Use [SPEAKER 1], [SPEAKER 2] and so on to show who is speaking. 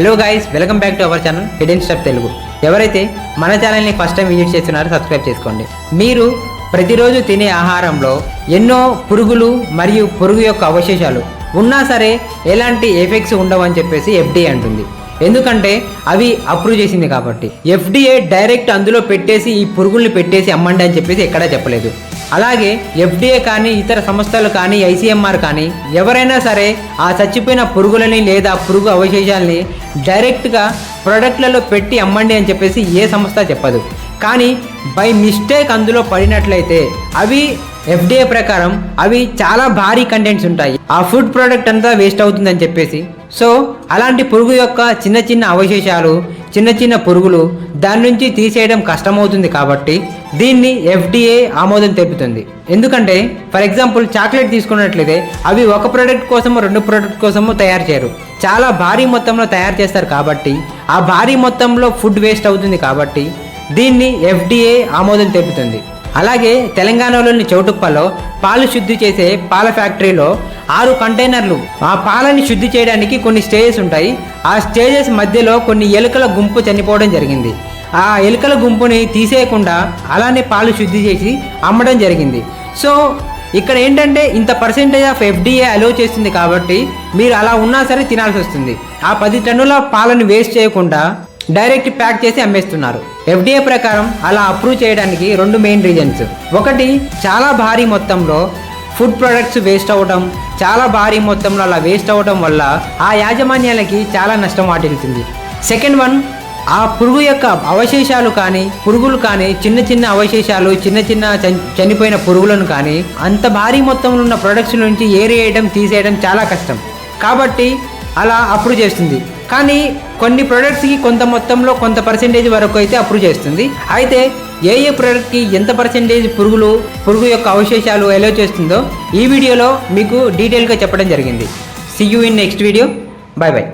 [SPEAKER 1] Hello guys welcome back to our channel hidden step Telugu ఎవరైతే మన ఛానల్ని first time visit చేస్తున్నారో subscribe చేసుకోండి. మీరు ప్రతిరోజు తినే ఆహారంలో ఎన్నో పురుగులు మరియు పురుగు యొక్క అవశేషాలు ఉన్నా సరే ఎలాంటి ఎఫెక్ట్స్ ఉండవని చెప్పేసి ఎఫ్డీ అంటుంది. ఎందుకంటే అవి అప్రూవ్ చేసింది కాబట్టి. ఎఫ్డీఏ డైరెక్ట్ అందులో పెట్టేసి ఈ పురుగుల్ని పెట్టేసి అమ్మండి అని చెప్పేసి ఎక్కడా చెప్పలేదు. అలాగే ఎఫ్డీఏ కానీ ఇతర సంస్థలు కానీ ఐసీఎంఆర్ కానీ ఎవరైనా సరే ఆ చచ్చిపోయిన పురుగులని లేదా పురుగు అవశేషాలని డైరెక్ట్గా ప్రోడక్ట్లలో పెట్టి అమ్మండి అని చెప్పేసి ఏ సంస్థ చెప్పదు. కానీ బై మిస్టేక్ అందులో పడినట్లయితే అవి ఎఫ్డీఏ ప్రకారం అవి చాలా భారీ కంటెంట్స్ ఉంటాయి. ఆ ఫుడ్ ప్రోడక్ట్ అంతా వేస్ట్ అవుతుందని చెప్పేసి. సో అలాంటి పురుగు యొక్క చిన్న చిన్న అవశేషాలు చిన్న చిన్న పురుగులు దాని నుంచి తీసేయడం కష్టమవుతుంది కాబట్టి దీన్ని ఎఫ్డీఏ ఆమోదం తెలుపుతుంది ఎందుకంటే ఫర్ ఎగ్జాంపుల్ చాక్లెట్ తీసుకున్నట్లయితే అవి ఒక ప్రోడక్ట్ కోసము రెండు ప్రోడక్ట్ కోసము తయారు చేయరు. చాలా భారీ మొత్తంలో తయారు చేస్తారు కాబట్టి ఆ భారీ మొత్తంలో ఫుడ్ వేస్ట్ అవుతుంది కాబట్టి దీన్ని ఎఫ్డీఏ ఆమోదం తెలుపుతుంది అలాగే తెలంగాణలోని చౌటుప్పలో పాలు శుద్ధి చేసే పాల ఫ్యాక్టరీలో ఆరు కంటైనర్లు. ఆ పాలని శుద్ధి చేయడానికి కొన్ని స్టేజెస్ ఉంటాయి. ఆ స్టేజెస్ మధ్యలో కొన్ని ఎలుకల గుంపు చనిపోవడం జరిగింది. ఆ ఎలుకల గుంపుని తీసేయకుండా అలానే పాలు శుద్ధి చేసి అమ్మడం జరిగింది. సో ఇక్కడ ఏంటంటే ఇంత పర్సెంటేజ్ ఆఫ్ ఎఫ్డీఏ అలో చేస్తుంది కాబట్టి మీరు అలా ఉన్నా సరే తినాల్సి వస్తుంది. ఆ పది టన్నుల పాలను వేస్ట్ చేయకుండా డైరెక్ట్ ప్యాక్ చేసి అమ్మేస్తున్నారు. ఎఫ్డీఏ ప్రకారం అలా అప్రూవ్ చేయడానికి రెండు మెయిన్ రీజన్స్ ఒకటి చాలా భారీ మొత్తంలో ఫుడ్ ప్రొడక్ట్స్ వేస్ట్ అవ్వడం చాలా భారీ మొత్తంలో అలా వేస్ట్ అవ్వడం వల్ల ఆ యాజమాన్యాలకి చాలా నష్టం వాటిల్లుతుంది. సెకండ్ వన్ ఆ పురుగు యొక్క అవశేషాలు కానీ పురుగులు కానీ చిన్న చిన్న అవశేషాలు చిన్న చిన్న చని- చనిపోయిన పురుగులను కానీ అంత భారీ మొత్తంలో ఉన్న ప్రొడక్ట్స్ నుంచి ఏరేయడం తీసేయడం చాలా కష్టం. కాబట్టి అలా అప్రూవ్ చేస్తుంది. కానీ కొన్ని ప్రొడక్ట్స్కి కొంత మొత్తంలో కొంత పర్సెంటేజ్ వరకు అయితే అప్రూవ్ చేస్తుంది. అయితే ఏ ఏ ప్రోడక్ట్కి ఎంత పర్సెంటేజ్ పురుగులు పురుగు యొక్క అవశేషాలు ఎలా చేస్తుందో ఈ వీడియోలో మీకు డీటెయిల్గా చెప్పడం జరిగింది. See you in next video bye bye